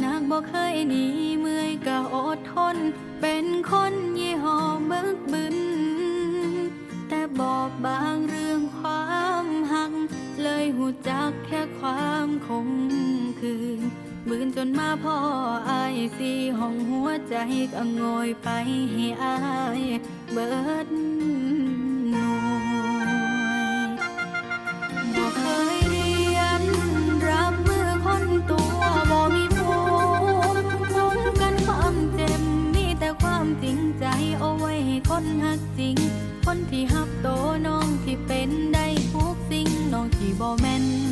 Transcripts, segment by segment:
นักบ่เคยหนีเมื่อยก็อดทน เป็นคนยี่หอบึกบึน แต่บอกบางเรื่องความหัก เลยหูจักแค่ความคงคืนบืนจนมาพ่ออายสีห้องหัวใจก็งอยไปให้อายเบิดหนู เอาไว้คนหักจริง คนที่หักโตน้องที่เป็นได้ทุกสิ่งน้องที่บ่แม่น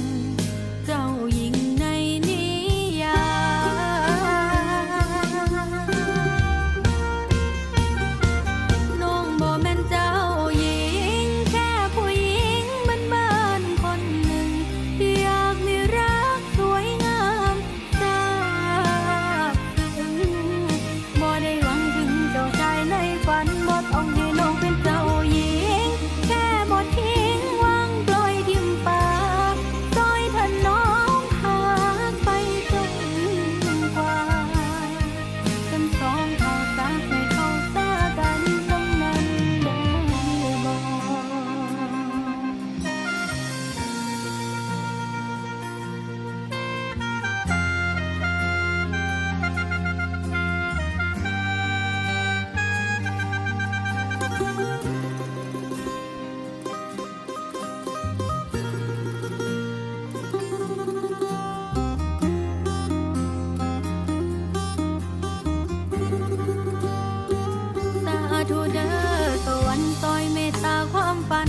ซอยเมตตาความฝัน